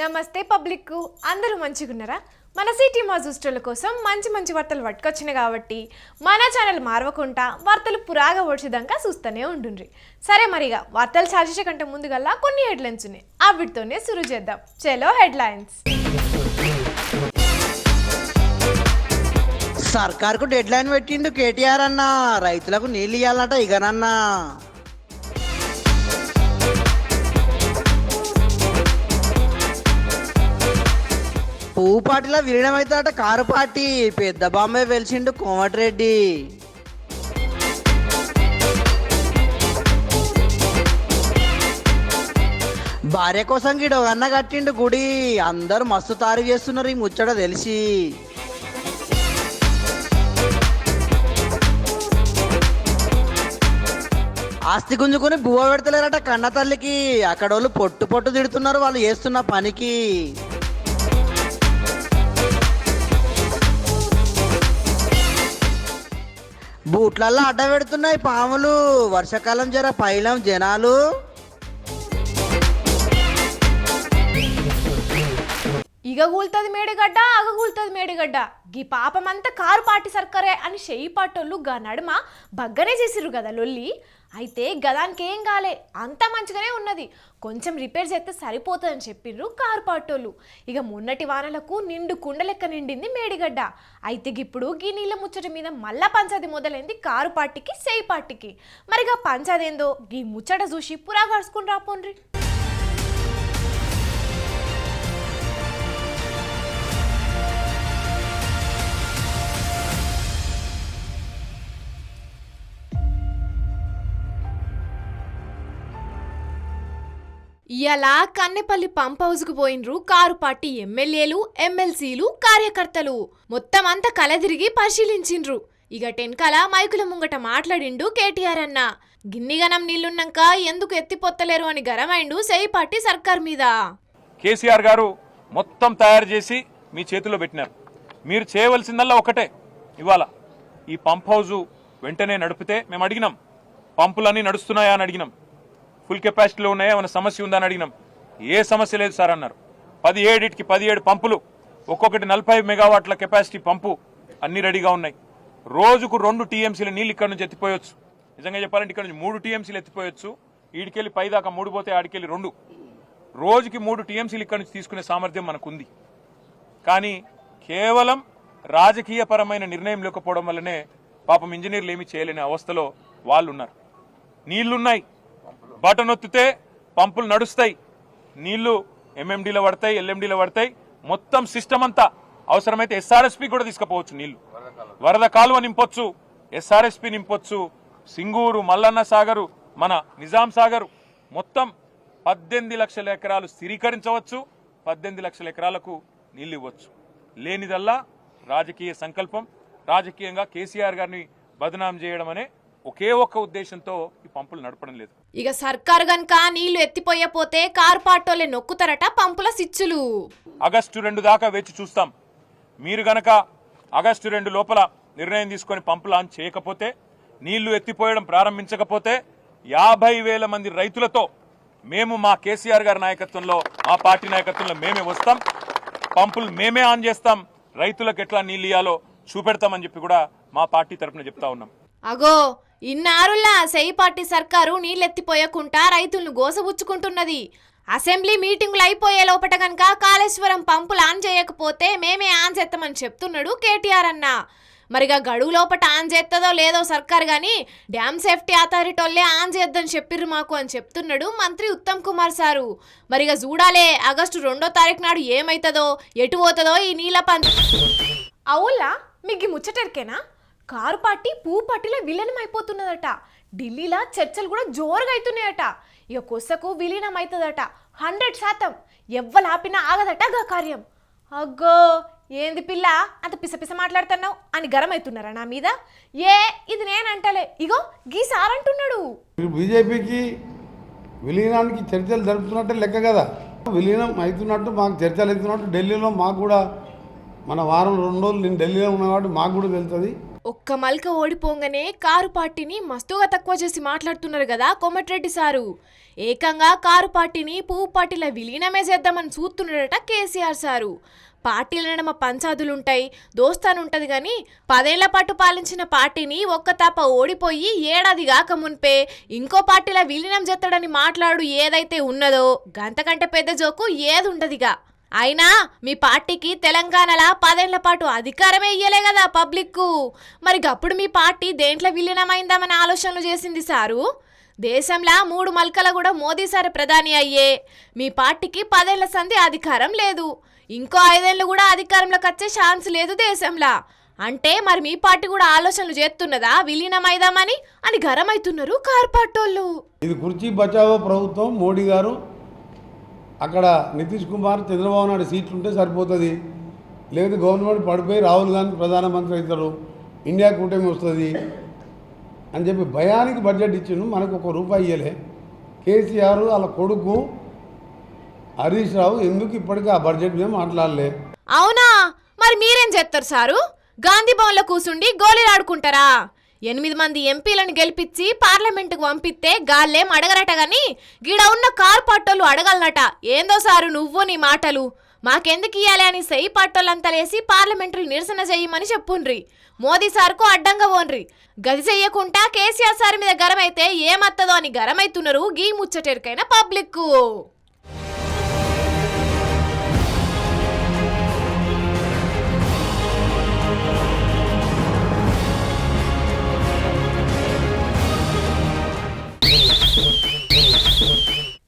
నమస్తే పబ్లిక్ అందరూ మంచిగున్నారా? మన సిటీ మాజూస్టర్ల కోసం మంచి మంచి వార్తలు పట్టుకొచ్చినాయి కాబట్టి మన ఛానల్ మారవకుండా వార్తలు పురాగా వచ్చేదాకా చూస్తూనే ఉండుండ్రి. సరే మరిగా వార్తలు చార్జెస్ కంటే ముందుగల్లా కొన్ని హెడ్లైన్స్ ఉన్నాయి ఆ వీటితోనే సురు చేద్దాం. చలో హెడ్లైన్స్. సర్కార్కు డెడ్ లైన్ పెట్టిండు కేటీఆర్ అన్న రైతులకు నీళ్ళు ఇవ్వాలంట ఇగనన్నా. పువ్వు పాటిలా విలీనం అవుతాడట కారు పార్టీ పెద్ద బాంబే వెలిసిండు కోమటిరెడ్డి. భార్య కోసం గీడు అన్న కట్టిండు గుడి. అందరూ మస్తు తారు చేస్తున్నారు ఈ ముచ్చట తెలిసి. ఆస్తి గుంజుకుని బువ్వ పెడతలేరట కన్న తల్లికి. అక్కడ వాళ్ళు పొట్టు పొట్టు తిడుతున్నారు వాళ్ళు చేస్తున్న పనికి. బూట్లల్లో అడ్డ పెడుతున్నాయి పాములు. వర్షాకాలం జర పైలం జనాలు. ఇగ కూలుతుంది మేడిగడ్డ అగ మేడిగడ్డ. గీ పాపమంతా కారు పార్టీ సర్కారే అని చెయ్యి పాటోళ్ళు గా నడుమ బగ్గనే చేసిర్రు కదా లొల్లి. అయితే గదానికి ఏం కాలే అంత మంచిగానే ఉన్నది. కొంచెం రిపేర్ చేస్తే సరిపోతుందని చెప్పిండ్రు కారు పాటోళ్ళు. ఇక మొన్నటి వానలకు నిండు కుండలెక్క నిండింది మేడిగడ్డ. అయితే ఇప్పుడు గీ నీళ్ళ ముచ్చట మీద మళ్ళా పంచాది మొదలైంది కారు పార్టీకి సేయి పార్టీకి. మరిగా పంచాదేందో గీ ముచ్చట చూసి పురాగాడుచుకుని రాపోండ్రి. ఇలా కన్నెపల్లి పంప్ హౌస్కు పోయినరు కారు పార్టీ ఎమ్మెల్యేలు ఎమ్మెల్సీలు కార్యకర్తలు. మొత్తం అంతా కలదిరిగి పరిశీలించిండ్రు. ఇక టెన్కాల మైకుల ముంగట మాట్లాడిండు కేటీఆర్ అన్న. గిన్నిగనం నీళ్ళున్నాక ఎందుకు ఎత్తిపోత్తలేరు అని గరమైండు సెయి పార్టీ సర్కార్ మీద. కేసీఆర్ గారు మొత్తం తయారు చేసి మీ చేతిలో పెట్టినారు. మీరు చేయవలసిందల్లా ఒకటే. ఇవాళ ఈ పంప్ హౌజు వెంటనే నడిపితే మేము అడిగినాం పంపులన్నీ నడుస్తున్నాయా అని అడిగినాం. ఫుల్ కెపాసిటీలో ఉన్నాయా? ఏమైనా సమస్య ఉందని అడిగినాం. ఏ సమస్య లేదు సార్ అన్నారు. పది ఏడిటికి పదిహేడు పంపులు ఒక్కొక్కటి నలభై మెగావాట్ల కెపాసిటీ పంపు అన్ని రెడీగా ఉన్నాయి. రోజుకు రెండు టీఎంసీల నీళ్ళు ఇక్కడ నుంచి ఎత్తిపోయొచ్చు. నిజంగా చెప్పాలంటే ఇక్కడ నుంచి మూడు టీఎంసీలు ఎత్తిపోయొచ్చు. ఈడికెళ్ళి పైదాకా మూడు పోతే ఆడికెళ్ళి రెండు. రోజుకి మూడు టీఎంసీలు ఇక్కడ నుంచి తీసుకునే సామర్థ్యం మనకుంది. కానీ కేవలం రాజకీయపరమైన నిర్ణయం లేకపోవడం వల్లనే పాపం ఇంజనీర్లు ఏమీ చేయలేని అవస్థలో వాళ్ళు ఉన్నారు నీళ్ళున్నాయి. బటన్ ఒత్తితే పంపులు నడుస్తాయి. నీళ్ళు ఎంఎండీలో పడతాయి ఎల్ఎండీలో పడతాయి. మొత్తం సిస్టమ్ అంతా అవసరమైతే ఎస్ఆర్ఎస్పి కూడా తీసుకుపోవచ్చు నీళ్ళు. వరద కాలువ నింపొచ్చు ఎస్ఆర్ఎస్పి నింపొచ్చు. సింగూరు మల్లన్న సాగరు మన నిజాం సాగరు మొత్తం పద్దెనిమిది లక్షల ఎకరాలు స్థిరీకరించవచ్చు పద్దెనిమిది లక్షల ఎకరాలకు నీళ్ళు ఇవ్వచ్చు. లేనిదల్లా రాజకీయ సంకల్పం రాజకీయంగా కేసీఆర్ గారిని బదనాం చేయడం అనే ఒకే ఒక్క ఉద్దేశంతో ఈ పంపులు నడపడం లేదు. ఇక సర్కారు గనక నీళ్ళు ఎత్తిపోయపోతే కారు పాటోలే నొక్కుతారట పంపుల సిచ్చులు ఆగస్టు రెండు దాకా వేచి చూస్తాం. మీరు గనక ఆగస్టు రెండు లోపల నిర్ణయం తీసుకొని పంపు లాంచ్ చేయకపోతే నీళ్ళు ఎత్తిపోయడం ప్రారంభించకపోతే యాభై వేల మంది రైతులతో మేము మా కేసీఆర్ గారి నాయకత్వంలో మా పార్టీ నాయకత్వంలో మేమే వస్తాం. పంపులు మేమే ఆన్ చేస్తాం. రైతులకు ఎట్లా నీళ్ళు ఇయ్యాలో చూపెడతామని చెప్పి కూడా మా పార్టీ తరపున చెప్తా ఉన్నాం. అగో ఇన్నారులా సెయి పార్టీ సర్కారు నీళ్ళెత్తిపోయకుండా రైతులను గోసబుచ్చుకుంటున్నది. అసెంబ్లీ మీటింగులు అయిపోయే లోపట కనుక కాళేశ్వరం పంపులు ఆన్ చేయకపోతే మేమే ఆన్ చేస్తామని చెప్తున్నాడు కేటీఆర్ అన్న. మరిగా గడువు లోపట ఆన్ చేస్తుందో లేదో సర్కార్ కానీ డ్యామ్ సేఫ్టీ అథారిటీ వాళ్ళే ఆన్ చేద్దని చెప్పిర్రు మాకు అని చెప్తున్నాడు మంత్రి ఉత్తమ్ కుమార్ సారు. మరిగా చూడాలే ఆగస్టు రెండో తారీఖు నాడు ఏమవుతుందో ఎటు పోతుందో ఈ నీళ్ళ పంచ అవులా? మీకు ముచ్చటరికేనా? కారు పార్టీ పూ పార్టీలో విలీనం అయిపోతున్నదట ఢిల్లీలో చర్చలు కూడా జోరుగా అవుతున్నాయట ఇక కొసకు విలీనం అవుతుందట హండ్రెడ్ శాతం ఎవ్వలాపినా ఆగదట గా కార్యం. అగ్గో ఏంది పిల్ల? అంత పిసపిస మాట్లాడుతున్నావు? అని గరం అవుతున్నారా నా మీద? ఏ ఇది నేనంటలే. ఇగో గీ సార్ అంటున్నాడు. బీజేపీకి విలీనానికి చర్చలు జరుపుతున్నట్టే లెక్క కదా. విలీనం అవుతున్నట్టు మాకు చర్చలు అవుతున్నట్టు ఢిల్లీలో మాకు కూడా మన వారం రెండు రోజులు నేను ఢిల్లీలో ఉన్నా కాబట్టి మాకు కూడా తెలుస్తుంది. ఒక్క మల్క ఓడిపోగానే కారు పార్టీని మస్తుగా తక్కువ చేసి మాట్లాడుతున్నారు కదా కోమటిరెడ్డి సారు. ఏకంగా కారు పార్టీని పువ్వు పార్టీల విలీనమే చేద్దామని చూస్తున్నాడట కేసీఆర్ సారు. పార్టీల నడమ పంచాదులుంటాయి దోస్తానుంటది కానీ పదేళ్ళ పాటు పాలించిన పార్టీని ఒక్క తాప ఓడిపోయి ఏడాది కాక మున్పే ఇంకో పార్టీల విలీనం చేస్తాడని మాట్లాడు ఏదైతే ఉన్నదో గంతకంటే పెద్ద జోకు ఏది ఉండదిగా అయినా మీ పార్టీకి తెలంగాణలో పదేళ్ళ పాటు అధికారమే ఇయ్యలే కదా పబ్లిక్కు. మరి గప్పుడు మీ పార్టీ దేంట్లో విలీనమైందామని ఆలోచనలు చేసింది సారు? దేశంలో మూడు మల్కల కూడా మోదీ సార్ ప్రధాని అయ్యే. మీ పార్టీకి పదేళ్ళ సంధి అధికారం లేదు. ఇంకో ఐదేళ్ళు కూడా అధికారంలోకి వచ్చే ఛాన్స్ లేదు దేశంలో. అంటే మరి మీ పార్టీ కూడా ఆలోచనలు చేస్తున్నదా? విలీనమైదామని అని గరమైతున్నారు కార్పాటోళ్ళు. ఇది కుర్చీ బచావో ప్రభుత్వం మోడీ గారు. అక్కడ నితీష్ కుమార్ చంద్రబాబు నాయుడు సీట్లు ఉంటే సరిపోతుంది. లేదు గవర్నమెంట్ పడిపోయి రాహుల్ గాంధీ ప్రధానమంత్రి అవుతారు ఇండియా కూటమి వస్తుంది అని చెప్పి భయానికి బడ్జెట్ ఇచ్చిండు. మనకు ఒక రూపాయి ఇవ్వలే కేసీఆర్ వాళ్ళ కొడుకు హరీష్ రావు ఎందుకు ఇప్పటికీ ఆ బడ్జెట్ మీద మాట్లాడలే? అవునా? మరి మీరేం చేస్తారు సారు? గాంధీ భవన్లో కూసుండి గోళీలాడుకుంటారా ఎనిమిది మంది ఎంపీలను గెలిపించి పార్లమెంటుకు పంపిస్తే గాళ్ళేం అడగరట గాని గీడ ఉన్న కార్ పట్టోళ్ళు అడగలనట. ఏందో సారు నువ్వు నీ మాటలు. మాకెందుకు ఇయ్యాలి అని సెయి పట్టోళ్ళంతా లేసి పార్లమెంటరీ నిరసన చేయమని చెప్పుండ్రి. మోదీ సార్కు అడ్డంగా ఓన్రి గది చెయ్యకుండా కేసీఆర్ సార్ మీద గరమైతే ఏమత్తదో అని గరమైతున్నారు గీ ముచ్చటెరికైన పబ్లిక్కు.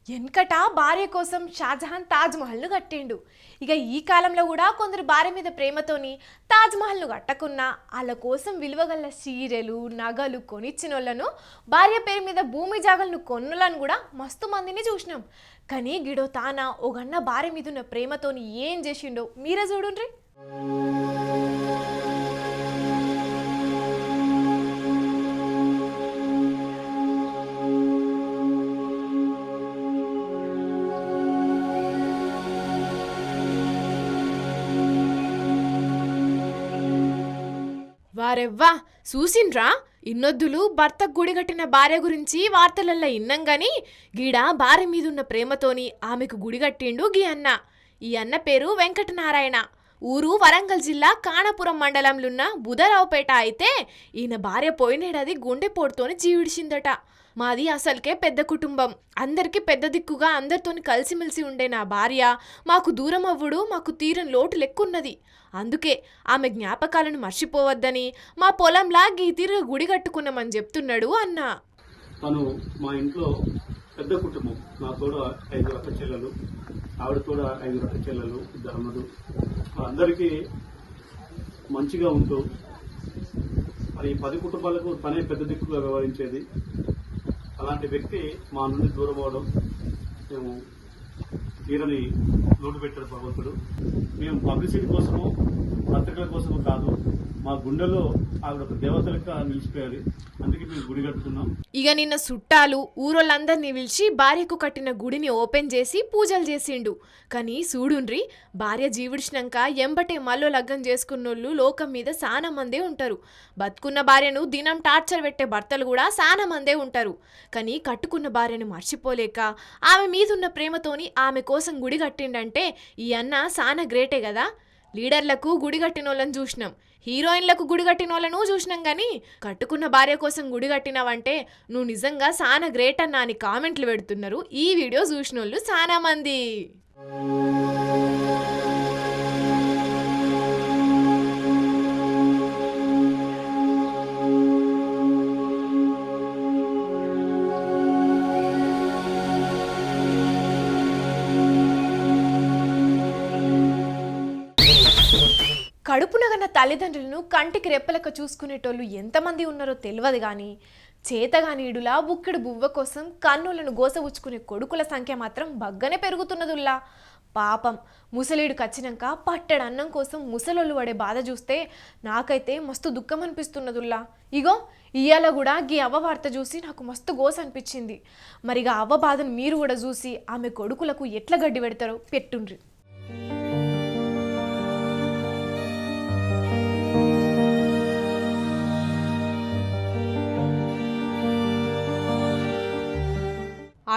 వెనకట భార్య కోసం షాజహాన్ తాజ్మహల్ను కట్టిండు. ఇక ఈ కాలంలో కూడా కొందరు భార్య మీద ప్రేమతోని తాజ్మహల్ను కట్టకున్నా వాళ్ళ కోసం విలువగల చీరెలు నగలు కొనిచ్చిన వాళ్ళను భార్య పేరు మీద భూమి జాగలను కొన్నులను కూడా మస్తు మందిని చూసినాం. కానీ గిడో తాన ఓగన్న భార్య మీద ఉన్న ప్రేమతోని ఏం చేసిండో మీరే చూడుండ్రీ. అరెవ్వా చూసిండ్రా ఇన్నొద్దులు భర్త గుడిగట్టిన భార్య గురించి వార్తలల్లో ఇన్నం గాని గీడ భార్య మీదున్న ప్రేమతోని ఆమెకు గుడిగట్టిండు గీ అన్న. ఈ అన్న పేరు వెంకటనారాయణ. ఊరు వరంగల్ జిల్లా కాణపురం మండలంలోన్న బుధరావుపేట అయితే ఈయన భార్య పోయినేడాది గుండెపోటుతోని జీవిడిచిందట. మాది అసలుకే పెద్ద కుటుంబం. అందరికీ పెద్ద దిక్కుగా అందరితోని కలిసిమెలిసి ఉండే నా భార్య మాకు దూరం అవ్వుడు మాకు తీరం లోటు లెక్కున్నది. అందుకే ఆమె జ్ఞాపకాలను మర్చిపోవద్దని మా పొలంలా గీ గుడి కట్టుకున్నామని చెప్తున్నాడు అన్న. తను మా ఇంట్లో పెద్ద కుటుంబం. నా కూడా ఐదు రక చెల్లెలు ఆవిడ కూడా ఐదు రక చెల్లెలు ఇద్దరు అందరికీ మంచిగా ఉంటూ మరి పది కుటుంబాలకు తనే పెద్ద దిక్కుగా వ్యవహరించేది. అలాంటి వ్యక్తి మా నుండి దూరం అవడం మేము తీరని లోటు పెట్టాడు భగవంతుడు. మేము పబ్లిసిటీ కోసము పత్రికల కోసము కాదు మా గుండెలో ఆవిడ ఒక దేవత నిలిచిపోయారు. అందుకే మేము గుడి కట్టుకున్నాం. ఇక నిన్న చుట్టాలు ఊరోళ్ళందరినీ పిలిచి భార్యకు కట్టిన గుడిని ఓపెన్ చేసి పూజలు చేసిండు. కానీ చూడుండ్రి భార్య జీవిడిచినాక ఎంబటే మల్లో లగ్గం చేసుకున్నోళ్ళు లోకం మీద సానా మందే ఉంటారు. బతుకున్న భార్యను దినం టార్చర్ పెట్టే భర్తలు కూడా సానా మందే ఉంటారు. కానీ కట్టుకున్న భార్యను మర్చిపోలేక ఆమె మీదున్న ప్రేమతోని ఆమె కోసం గుడి కట్టిండంటే ఈ అన్న సానా గ్రేటే కదా. లీడర్లకు గుడి కట్టిన వాళ్ళని చూసినాం. హీరోయిన్లకు గుడి కట్టిన వాళ్ళను చూసినాం కానీ కట్టుకున్న భార్య కోసం గుడి కట్టినావంటే నువ్వు నిజంగా సానా గ్రేట్ అన్న అని కామెంట్లు పెడుతున్నారు. ఈ వీడియో చూసిన వాళ్ళు సానా మంది. కడుపునకన్నా తల్లిదండ్రులను కంటికి రెప్పలెక్క చూసుకునేటోళ్ళు ఎంతమంది ఉన్నారో తెలియదు కానీ చేతగానీడులా బుక్కిడు బువ్వ కోసం కన్నులను గోసవుచ్చుకునే కొడుకుల సంఖ్య మాత్రం బగ్గనే పెరుగుతున్నదుల్లా. పాపం ముసలీడు కచ్చినాక పట్టెడు అన్నం కోసం ముసలోళ్ళు పడే బాధ చూస్తే నాకైతే మస్తు దుఃఖం అనిపిస్తున్నదుల్లా ఇగో ఇయ్యాల కూడా గీ అవ్వ వార్త చూసి నాకు మస్తు గోస అనిపించింది మరిగా అవ్వ బాధను మీరు కూడా చూసి ఆమె కొడుకులకు ఎట్లా గడ్డి పెడతారో పెట్టుండ్రి.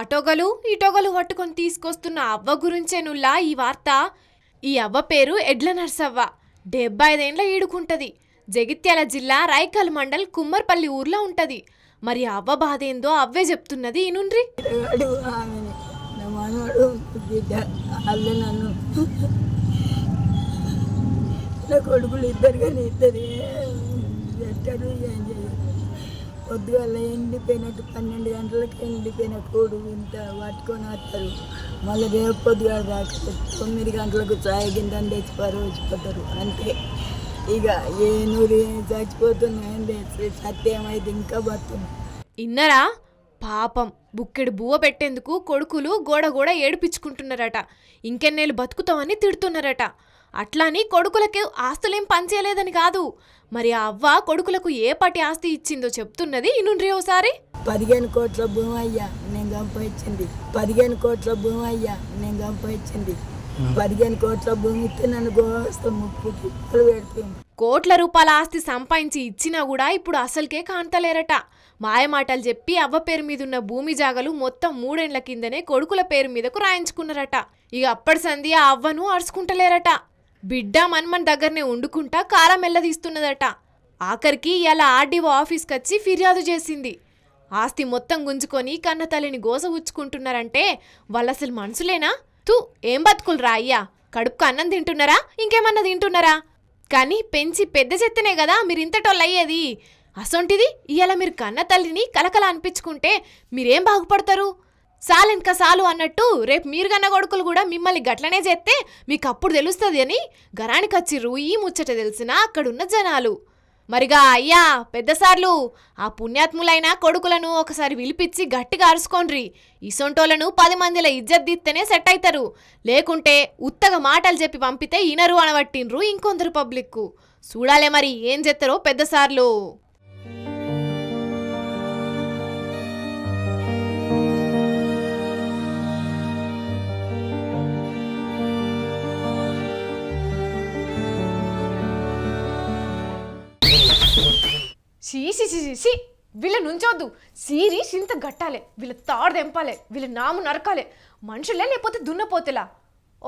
ఆటోగలు ఇటోగలు పట్టుకొని తీసుకొస్తున్న అవ్వ గురించేనుల్లా ఈ వార్త? ఈ అవ్వ పేరు ఎడ్ల నర్సవ్వ. డెబ్బై ఐదేండ్ల ఈడుకుంటది. జగిత్యాల జిల్లా రాయకల్ మండల్ కుమ్మర్పల్లి ఊర్లో ఉంటది. మరి అవ్వ బాధ ఏందో అవ్వే చెప్తున్నది ఇనుండ్రి కొడుకులు ఇద్దరు కానీ ఇద్దరు ఏం చేయరు. పొద్దుగల ఎండిపోయినట్టు పన్నెండు గంటలకి ఎండిపోయిన కోడు ఇంత పట్టుకొని వస్తారు మళ్ళీ రేపు పొద్దుగాల దాకా తొమ్మిది గంటలకు చాయ్ గిందని తెచ్చిపారు వచ్చిపోతారు అంతే. ఇక ఏ నూరు చచ్చిపోతున్నాయి సత్యమైతే ఇంకా బతుంది ఇన్నరా? పాపం. బుక్కెడు బువ్వ పెట్టేందుకు కొడుకులు గోడ గోడ ఏడిపించుకుంటున్నారట. ఇంకెన్నేళ్ళు బతుకుతామని తిడుతున్నారట. అట్లాని కొడుకులకి ఆస్తులేం పంచేయలేదని కాదు. మరి ఆ అవ్వ కొడుకులకు ఏ పాటి ఆస్తి ఇచ్చిందో చెప్తున్నది ఇనుండ్రి ఓసారి. పదిహేను కోట్ల భూమి అయ్యా నేను సంపాదించింది పదిహేను కోట్ల భూమి అయ్యా నేను సంపాదించింది పదిహేను కోట్ల భూమి ఇస్తే నన్ను గోస్తం పెడుతుంది కోట్ల రూపాయల ఆస్తి సంపాదించి ఇచ్చినా కూడా ఇప్పుడు అసలుకే కాంతలేరట. మాయమాటలు చెప్పి అవ్వ పేరు మీద ఉన్న భూమి జాగలు మొత్తం మూడేండ్ల కిందనే కొడుకుల పేరు మీదకు రాయించుకున్నారట. ఇక అప్పటి సంధి ఆ అవ్వను అరుచుకుంటలేరట. బిడ్డ మన్మన్ దగ్గరనే వండుకుంటా కారం ఎల్లదీస్తున్నదట. ఆఖరికి ఇలా ఆర్డీఓ ఆఫీస్కి వచ్చి ఫిర్యాదు చేసింది. ఆస్తి మొత్తం గుంజుకొని కన్న తల్లిని గోస ఉచ్చుకుంటున్నారంటే వాళ్ళు అసలు మనసులేనా తూ ఏం బతుకులరా అయ్యా? కడుపుకు అన్నం తింటున్నారా? ఇంకేమన్నా తింటున్నారా? కానీ పెంచి పెద్ద చెత్తనే కదా మీరు ఇంతటోళ్ళు అయ్యేది అసొంటిది? ఇవాళ మీరు కన్న తల్లిని కలకల అనిపించుకుంటే మీరేం బాగుపడతారు? సాలెనక సాలు అన్నట్టు రేపు మీరు కన్న కొడుకులు కూడా మిమ్మల్ని గట్లనే చేస్తే మీకు అప్పుడు తెలుస్తుంది అని గరానికి వచ్చిర్రు ఈ ముచ్చట తెలిసిన అక్కడున్న జనాలు. మరిగా అయ్యా పెద్దసార్లు ఆ పుణ్యాత్ములైన కొడుకులను ఒకసారి పిలిపించి గట్టిగా అరుచుకోండ్రి. ఇసొంటోలను పది మందిల ఇజ్జత్ దిత్తేనే సెట్ అవుతారు లేకుంటే ఉత్తగా మాటలు చెప్పి పంపితే ఇనరు అనబట్టిండ్రు ఇంకొందరు పబ్లిక్కు. చూడాలే మరి ఏం చేస్తారో పెద్దసార్లు చీసి షీ షీ షీ వీళ్ళ నుంచోద్దు. సీరి సింత గట్టాలే. వీళ్ళ తాడు దెంపాలే వీళ్ళ నాము నరకాలే. మనుషులే లేకపోతే దున్నపోతులా.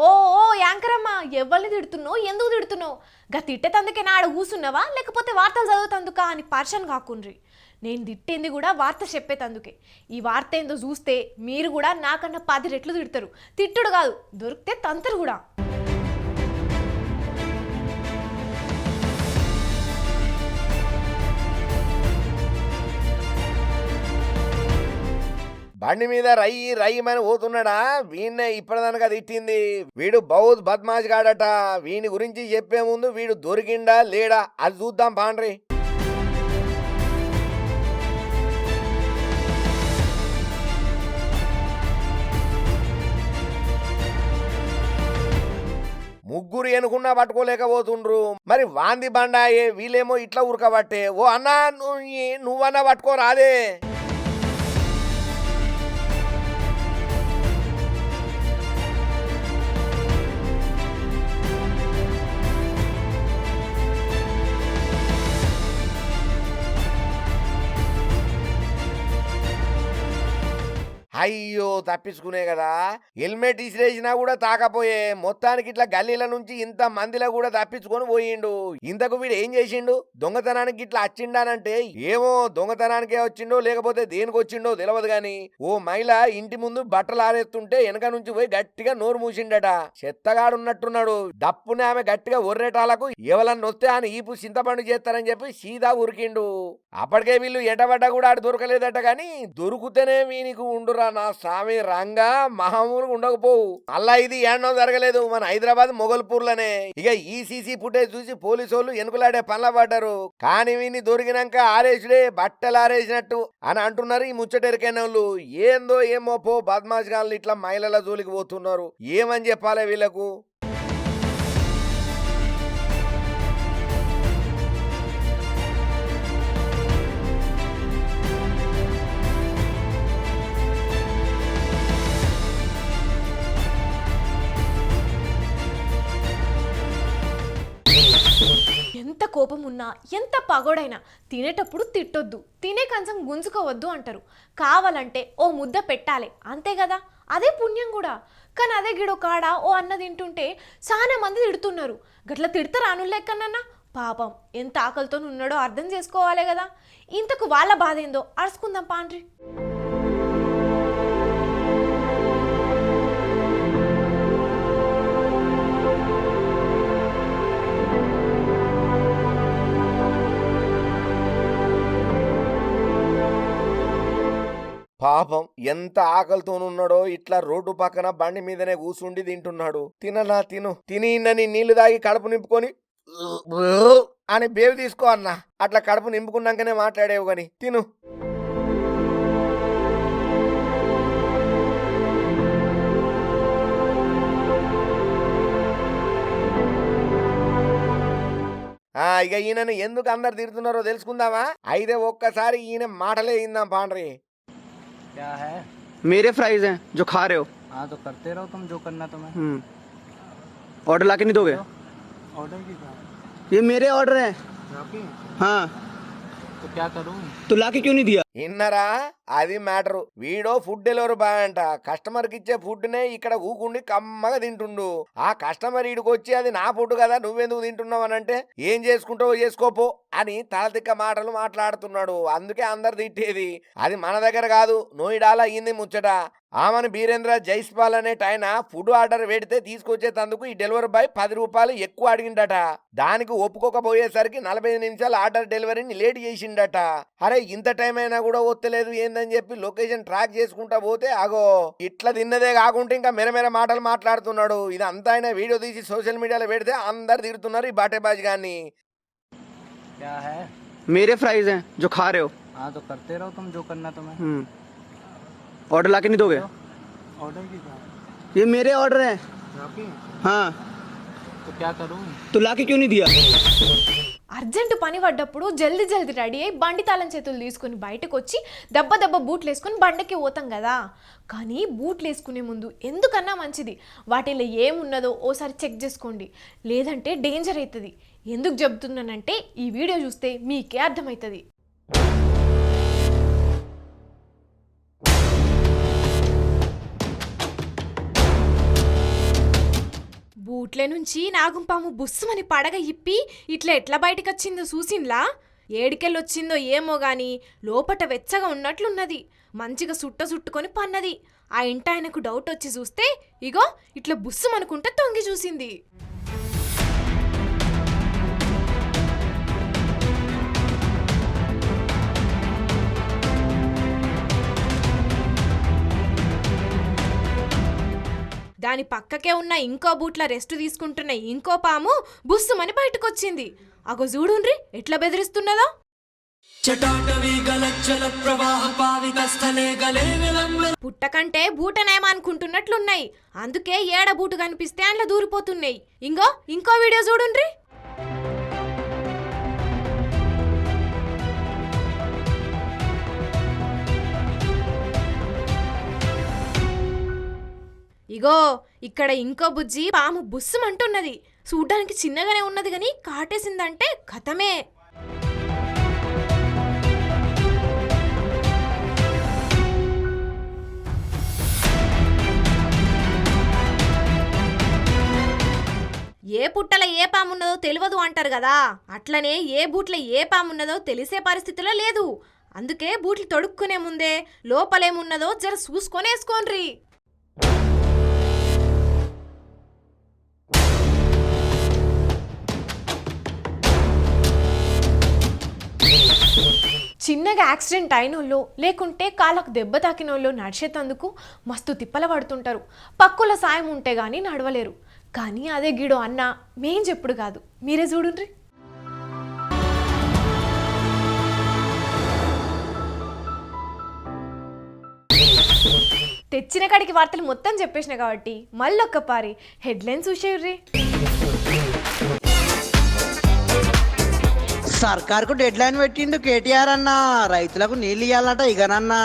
ఓ ఓ యాంకరమ్మ ఎవరిని తిడుతున్నావు? ఎందుకు తిడుతున్నావు? గా తిట్టేతందుకే నా ఆడ కూసున్నావా? లేకపోతే వార్తలు చదువుతందుకా అని పర్షన్ కాకుండ్రి. నేను తిట్టేంది కూడా వార్త చెప్పేతందుకే ఈ వార్త ఏందో చూస్తే మీరు కూడా నాకన్నా పది రెట్లు తిడతారు. తిట్టుడు కాదు దొరికితే తంతరు కూడా. బండి మీద రయ్యి రయ్యమని పోతున్నాడా? వీణ్ణే ఇప్పటిదానగా తిట్టింది. వీడు బౌద్ బద్మాష్ గాడట. వీని గురించి చెప్పే ముందు వీడు దొరికిండా లేడా? అది చూద్దాం పాండ్రి. ముగ్గురు ఎనుకున్నా పట్టుకోలేకపోతుండ్రు. మరి వాంది బండాయే వీళ్ళేమో ఇట్లా ఉరకబట్టే. ఓ అన్నా నువ్వు నువ్వన్నా పట్టుకోరాదే. అయ్యో తప్పించుకునే కదా. హెల్మెట్ ఇసిరేసినా కూడా తాకపోయే. మొత్తానికి ఇట్లా గల్లీల నుంచి ఇంత మందిలో కూడా తప్పించుకొని పోయిండు. ఇంతకు వీడు ఏం చేసిండు? దొంగతనానికి ఇట్లా వచ్చిండానంటే ఏమో దొంగతనానికే వచ్చిండో లేకపోతే దేనికి వచ్చిండో తెలియదు గాని ఓ మహిళ ఇంటి ముందు బట్టలు ఆరేస్తుంటే వెనక నుంచి పోయి గట్టిగా నోరు మూసిండట. చెత్తగాడున్నట్టున్నాడు. దప్పునే ఆమె గట్టిగా ఒర్రేటాలకు ఎవలన్నా వస్తే ఆయన ఈపు చింతపండు చేస్తారని చెప్పి సీదా ఉరికిండు. అప్పటికే వీళ్ళు ఎటబడ్డ కూడా ఆడు దొరకలేదట గాని దొరుకుతేనే వీనికి ఉండురా నా స్వామి రంగా మహామూలుగా ఉండకపోవు. అలా ఇది ఏడనో జరగలేదు. మన హైదరాబాద్ మొగల్పూర్లోనే ఇక ఈ సీసీ ఫుటేజ్ చూసి పోలీసు వాళ్ళు ఎనుకలాడే పనుల పడ్డారు. కానీ వీని దొరికినాక ఆరేసుడే బట్టలు ఆరేసినట్టు అని అంటున్నారు ఈ ముచ్చటెరికైన వాళ్ళు ఏందో ఏమో పో బద్మాష్ గాళ్ళు ఇట్లా మహిళల జోలికి పోతున్నారు. ఏమని చెప్పాలి వీళ్ళకు? ఎంత కోపం ఉన్నా ఎంత పగోడైనా తినేటప్పుడు తిట్టొద్దు. తినే కంచం గుంజుకోవద్దు అంటారు. కావాలంటే ఓ ముద్ద పెట్టాలి అంతే కదా? అదే పుణ్యం కూడా. కానీ అదే గిడో కాడ? ఓ అన్న తింటుంటే చాలా మంది తిడుతున్నారు. గట్ల తిడతారు కన్నా పాపం ఎంత ఆకలితో ఉన్నాడో అర్థం చేసుకోవాలి కదా? ఇంతకు వాళ్ళ బాధ ఏందో అరుచుకుందాం పాండ్రి. పాపం ఎంత ఆకలితోనున్నాడో ఇట్లా రోడ్డు పక్కన బండి మీదనే కూసుండి తింటున్నాడు. తిననా తిను. తిని ఇన్నని నీళ్ళు తాగి కడుపు నింపుకొని అని బేవి తీసుకో అన్న. అట్లా కడుపు నింపుకున్నాకనే మాట్లాడేవు గాని. తిను. ఆ ఇక ఈయనను ఎందుకు అందరు తిడుతున్నారో తెలుసుకుందామా? అయితే ఒక్కసారి ఈయన మాటలే ఇందాం పాండ్రి. क्या है? मेरे फ्राइज हैं जो खा रहे हो। हाँ तो करते रहो तुम जो करना तुम्हें। ऑर्डर ला के नहीं दोगे? ऑर्डर की क्या? ये मेरे ऑर्डर हैं। हाँ। तो क्या करूँ? तो ला के क्यों नहीं दिया? విన్నరా అది మ్యాటరు. వీడో ఫుడ్ డెలివరీ బాయ్ అంట. కస్టమర్కి ఇచ్చే ఫుడ్ నే ఇక్కడ ఊకుండి కమ్మగా తింటుండు. ఆ కస్టమర్ ఇడికి వచ్చి అది నా ఫుడ్ కదా నువ్వెందుకు తింటున్నావు అని అంటే ఏం చేసుకుంటావో చేసుకోపో అని తలతిక్క మాటలు మాట్లాడుతున్నాడు. అందుకే అందరు తిట్టేది. అది మన దగ్గర కాదు. నోయిడాలా అయ్యింది ముచ్చట. ఆమెను బీరేంద్ర జైస్పాల్ అనే ఆయన ఫుడ్ ఆర్డర్ పెడితే తీసుకొచ్చేటందుకు ఈ డెలివరీ బాయ్ పది రూపాయలు ఎక్కువ అడిగిండట. దానికి ఒప్పుకోకపోయేసరికి నలభై నిమిషాలు ఆర్డర్ డెలివరీని లేట్ చేసిండట. అరే ఇంత టైం అయినా కూడా వస్తలేదు ఏందని చెప్పి లొకేషన్ ట్రాక్ చేసుకుంటా పోతే అగో ఇట్లా తిన్నదే కాకుండా ఇంకా మెరమెర మాటలు మాట్లాడుతున్నాడు ఇది అంతా ఆయన వీడియో తీసి సోషల్ మీడియాలో పెడితే అందరు తిడుతున్నారు ఈ బాటేబాజీ గాన్ని क्या है मेरे फ्राइज हैं जो खा रहे हो हाँ तो करते रहो तुम जो करना तुम्हें हम्म ऑर्डर ला के नहीं दोगे ऑर्डर की क्या ये मेरे ऑर्डर हैं रॉकी हाँ तो क्या करूँ तो ला के क्यों नहीं दिया అర్జెంటు పని పడ్డప్పుడు జల్దీ జల్దీ రెడీ అయ్యి బండి తాళం చేతులు తీసుకొని బయటకు వచ్చి దెబ్బ దెబ్బ బూట్లు వేసుకొని బండకి పోతాం కదా కానీ బూట్లు వేసుకునే ముందు ఎందుకన్నా మంచిది వాటిలో ఏమున్నదో ఓసారి చెక్ చేసుకోండి లేదంటే డేంజర్ అవుతుంది ఎందుకు చెబుతున్నానంటే ఈ వీడియో చూస్తే మీకే అర్థమవుతుంది బూట్లే నుంచి నాగుంపాము బుస్సుమని పడగ ఇప్పి ఇట్లా ఎట్లా బయటకొచ్చిందో చూసిండ్లా? ఏడికెళ్ళొచ్చిందో ఏమో గాని లోపట వెచ్చగా ఉన్నట్లున్నది. మంచిగా సుట్ట సుట్టుకొని పన్నది. ఆ ఇంట ఆయనకు డౌట్ వచ్చి చూస్తే ఇగో ఇట్లా బుస్సుమనుకుంటే తొంగి చూసింది. దాని పక్కకే ఉన్న ఇంకో బూట్ల రెస్ట్ తీసుకుంటున్న ఇంకో పాము బుస్సుమని బయటకొచ్చింది. అగో చూడుండ్రి ఎట్లా బెదిరిస్తున్నదో? పుట్టకంటే బూటనేమనుకుంటున్నట్లున్నాయి. అందుకే ఏడ బూటు కనిపిస్తే అందులో దూరిపోతున్నాయి. ఇంగో ఇంకో వీడియో చూడుండ్రి. ఇగో ఇక్కడ ఇంకో బుజ్జి పాము బుస్సుమంటున్నది. చూడ్డానికి చిన్నగానే ఉన్నది కానీ కాటేసిందంటే కథమే. ఏ పుట్టల ఏ పామున్నదో తెలియదు అంటారు కదా అట్లనే ఏ బూట్ల ఏ పామున్నదో తెలిసే పరిస్థితిలో లేదు. అందుకే బూట్లు తొడుక్కునే ముందే లోపలేమున్నదో జర చూసుకొని వేసుకోండ్రి చిన్నగా యాక్సిడెంట్ అయినోళ్ళు లేకుంటే కాళ్ళకు దెబ్బ తాకినోళ్ళు నడిచేటందుకు మస్తు తిప్పల పడుతుంటారు. పక్కుల సాయం ఉంటే గానీ నడవలేరు. కానీ అదే గిడో అన్న మేం చెప్పుడు కాదు. మీరే చూడుండ్రి. తెచ్చిన కాడికి వార్తలు మొత్తం చెప్పేసిన కాబట్టి మళ్ళొక్క పారి హెడ్లైన్స్ చూసేవ్రీ సర్కార్కు డెడ్ లైన్ పెట్టిండు కేటీఆర్ అన్న. రైతులకు నీళ్ళు ఇవ్వాలట ఇగనన్నా.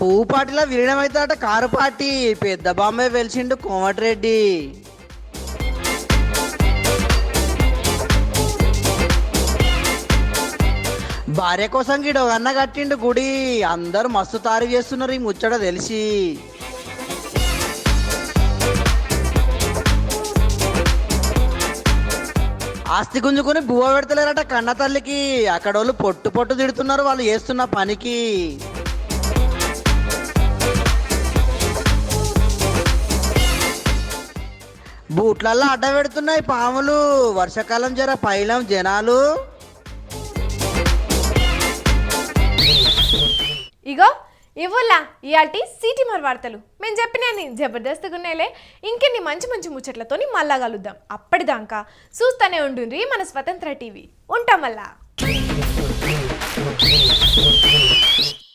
పువ్వు పార్టీలో విలీనం అవుతాడట కారు పార్టీ. పెద్ద బాంబే వెలిసిండు కోమటిరెడ్డి. భార్య కోసం గిడ అన్న కట్టిండు గుడి. అందరూ మస్తు తారీఫ్ చేస్తున్నారు ఈ ముచ్చట తెలిసి. ఆస్తి గుంజుకొని బువ్వ పెడతలేరట కన్న తల్లికి. అక్కడ వాళ్ళు పొట్టు పొట్టు తిడుతున్నారు వాళ్ళు చేస్తున్న పనికి. బూట్లల్లో అడ్డ పెడుతున్నాయి పాములు. వర్షాకాలం జర పైలం జనాలు. ఇగో ఇవ్వలా? ఇయాల్టి సిటీ మరి వార్తలు. మేము చెప్పినని జబర్దస్త్గా ఉన్నాయిలే ఇంకెన్ని మంచి మంచి ముచ్చట్లతోని మళ్ళా కలుద్దాం అప్పటిదాకా చూస్తూనే ఉండుండ్రి మన స్వతంత్ర టీవీ. ఉంటాం మళ్ళా.